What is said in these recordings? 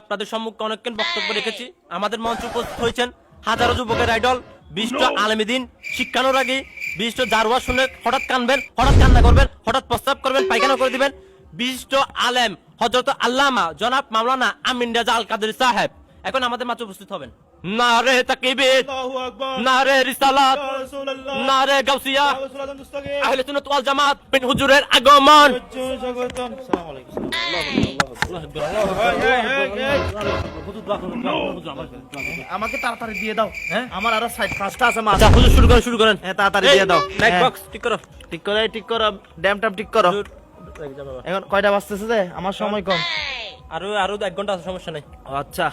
আপনাদের সম্মুখে অনেকক্ষণ বক্তব্য রেখেছি। আমাদের মঞ্চে উপস্থিত হয়েছেন হাজারো যুবকের আইডল বিশিষ্ট শিক্ষানোর আগে বিশিষ্ট জারুয়া শুনে হঠাৎ কানবেন হঠাৎ কান্না করবেন হঠাৎ প্রস্তাব করবেন পায়খানা করে দিবেন। বিশিষ্ট আলেম হজরত আল্লামা জনাব মাওলানা আমিন রাজা আল কাদের সাহেব। এখন আমাদের মাঝে উপস্থিত হবেন। না রে তাকিবির আল্লাহু আকবার। রিসালাত ইয়া রাসূলুল্লাহ। না রে গাউসিয়া আহলে সুন্নাত ওয়াল জামাত বিন হুজুরের আগমন। স্বাগতম আসসালামু আলাইকুম। আমাকে তাড়াতাড়ি দিয়ে দাও হ্যাঁ? আমার আরও সাইড পাঁচটা আছে আচ্ছা হুজুর শুরু করেন শুরু করেন। হ্যাঁ তাড়াতাড়ি দিয়ে দাও মাইক হ্যাঁ। বক্স ঠিক করো। ঠিক করে ঠিক করো ড্যাম ট্যাম ঠিক করো। এখন কয়টা বাজতেছে যে আমার সময় কম। আরও আরও এক ঘণ্টা আছে সমস্যা নাই। আচ্ছা।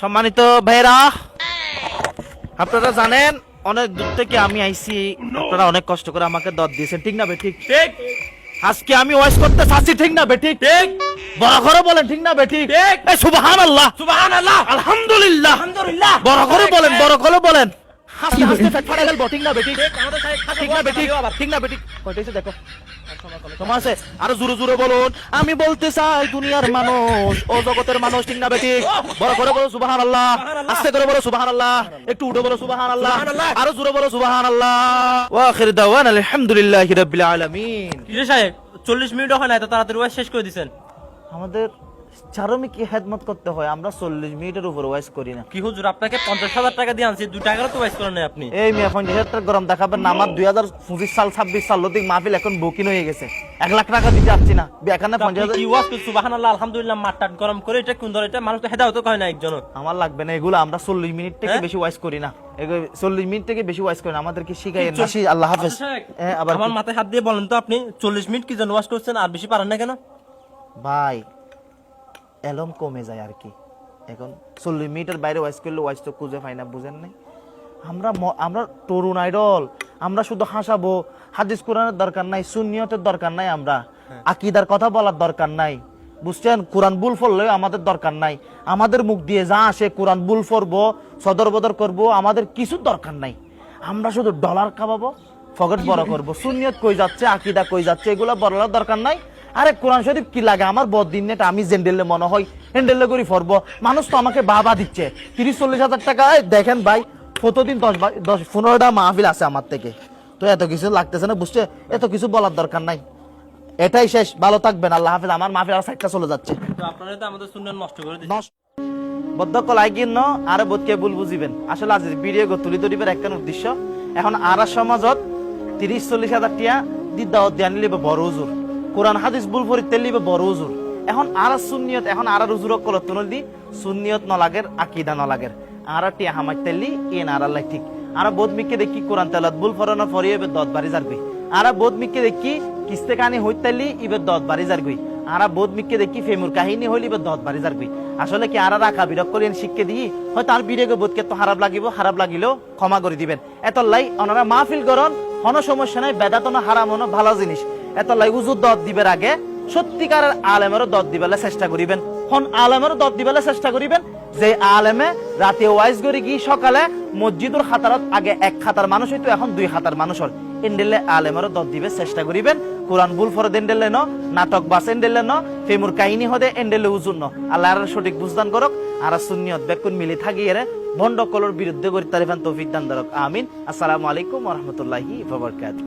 সম্মানিত ভাইরা আপনারা জানেন অনেক দূর থেকে আমি আইছি। আপনারা অনেক কষ্ট করে আমাকে দর দিয়েছেন ঠিক না বে ঠিক? আজকে আমি ওয়াইস করতে চাচ্ছি ঠিক না বে ঠিক? বড় করে বলেন ঠিক না বে ঠিক। এই সুবহানাল্লাহ। সুবহানাল্লাহ। আলহামদুলিল্লাহ। আলহামদুলিল্লাহ। বড় করে বলেন বড় করে বলেন। হাসতে হাসতে পেট ফাটা গেল ঠিক না বে ঠিক? না বেটি ঠিক? না বেটি কয়টা দেখো। তোমার আরও জোরে জোরে বলুন। আমি বলতে চাই দুনিয়ার মানুষ ও জগতের মানুষ ঠিক না বেটি? বড় করে বলো সুবাহান আল্লাহ আস্তে করে বলো সুবাহান আল্লাহ একটু উঠে বলো সুবাহান আল্লাহ আরও জোরে বলো সুবাহান আল্লাহ ও আখির দাওয়ান আলহামদুলিল্লাহ রাব্বিল আলামিন। সাহেব চল্লিশ মিনিট হয় না এত তাড়াতাড়ি শেষ করে দিছেন। আমাদের চারমিকে খেদমত করতে হয় আমরা চল্লিশ মিনিটের উপর ওয়াইস করি না। কি হুজুর আপনাকে পঞ্চাশ হাজার টাকা দিয়ে আনছি দু টাকারও তো ওয়াইজ করেন আপনি। এই মিয়া পঞ্চাশ হাজার টাকা গরম দেখাবেন না আমার দুই হাজার পঁচিশ সাল ছাব্বিশ সাল লতিক মাহফিল এখন বুকিং হয়ে গেছে। এক লাখ টাকা দিতে না। এখানে পঞ্চাশ হাজার কি ওয়াজ করছ আলহামদুলিল্লাহ মাঠটা গরম করে এটা কুন্দর এটা? মানুষ তো হেদাও তো কয় না একজন আমার লাগবে না এগুলো আমরা চল্লিশ মিনিট থেকে হ্যাঁ? বেশি ওয়াইস করি না। চল্লিশ মিনিট থেকে বেশি ওয়াইস করি না আমাদেরকে শিখাই আসি আল্লাহ হাফেজ। আচ্ছা হ্যাঁ, আবার আমার মাথায় হাত দিয়ে বলেন তো আপনি চল্লিশ মিনিট কি জন্য ওয়াজ করছেন আর বেশি পারেন না কেন? ভাই এলম কমে যায় আর কি। এখন চল্লিশ মিনিটের বাইরে ওয়াইস করলে ওয়াইস তো খুঁজে পাই না বুঝেন নাই? আমরা আমরা তরুণ আইডল আমরা শুধু হাসাবো। হাদিস কোরআনের দরকার নাই সুন্নিয়তের দরকার নাই আমরা। আকিদার কথা বলার দরকার নাই। বুঝছেন? কোরআন বুল ফললেও আমাদের দরকার নাই। আমাদের মুখ দিয়ে যা আসে কোরআন বুল ফরবো সদর বদর করব আমাদের কিছু দরকার নাই। আমরা শুধু ডলার খাওয়াবো ফকেট বড় করব। সুন্নিয়ত কই যাচ্ছে আকিদা কই যাচ্ছে এগুলো বলার দরকার নাই। আরে কোরআন শরীফ কি লাগে? আমার বদিন নেটা আমি জেন্ডেলে মনে হয় হ্যান্ডেলে করি ফরব। মানুষ তো আমাকে বাবা দিচ্ছে। তিরিশ চল্লিশ হাজার টাকা দেখেন ভাই প্রতিদিন দশ দশ পনেরোটা মাহফিল আছে আমার থেকে। তো এত কিছু লাগতেছে না বুঝছে? এত কিছু বলার দরকার নাই। এটাই শেষ ভালো থাকবেন আল্লাহ হাফিজ। আমার মাহফিল আর সাইডটা চলে যাচ্ছে। আপনারা তো আমাদের সুন্দর নষ্ট করে দিচ্ছেন। নষ্ট বদ্ধ কলাই কিন্ন আর বোধকে ভুল বুঝিবেন। আসলে আজ ভিডিও তুলি ধরিবার একটা উদ্দেশ্য। এখন আর সমাজত তিরিশ চল্লিশ হাজার টিয়া দিদাও দিয়া নিলিবে বড় উজুর কোরআন হাদিস ভুল ফরি তেলিবে বড় উজুর। এখন আর সুন্নিয়ত, এখন আর উজুরক কল তুনল দি, সুন্নিয়ত নলাগের, আকিদা নলাগের। আর টিয়া হামাই তেলি এন আর আল্লাহ ঠিক। আর বোধ মিকে দেখি কোরআন তেলাত ভুল ফরানো ফরিয়ে দত বাড়ি যারবি আর বোধ মিকে দেখি কিস্তে কানি হইতালি ইবে দত বাড়ি যারবি আরা বোধ মিকে দেখি ফেমুর কাহিনী হইলি বা দত বাড়ি যারবি আসলে কি আরা রাখা বিরক করিয়েন শিখকে দিই? হয়তো আর বিরেগে বোধকে তো খারাপ লাগিব খারাপ লাগিলেও ক্ষমা করে দিবেন। এত লাই ওনারা মাহফিল করন কোনো সমস্যা নাই বেদাতন হারাম হনো, ভালো জিনিস। এত লাই উজুর দত দিবের আগে সত্যিকারের আলেমেরও দত দিবেলে চেষ্টা করিবেন। হন আলেমেরও দত দিবেলে চেষ্টা করিবেন যে আলেমে রাতে ওয়াইজ করে গিয়ে সকালে মসজিদুর খাতারত আগে এক খাতার মানুষ হইতো এখন দুই খাতার মানুষের এন্ডেলে আলেমেরও দত দিবে, চেষ্টা করিবেন। কোরআন বুল ফর এন্ডেলে ন, নাটক বাস এন্ডেলে ন, ফেমুর কাহিনী হদে এন্ডেলে উজুন ন। আল্লাহর সঠিক বুঝদান করক, আর সুন্নিয়ত বেকুন মিলি থাকি এরে। ভণ্ড কলর বিরুদ্ধে করি তারিফান তৌফিক দান দরক। আমিন। আসসালামু আলাইকুম রহমতুল্লাহি বাবরকাত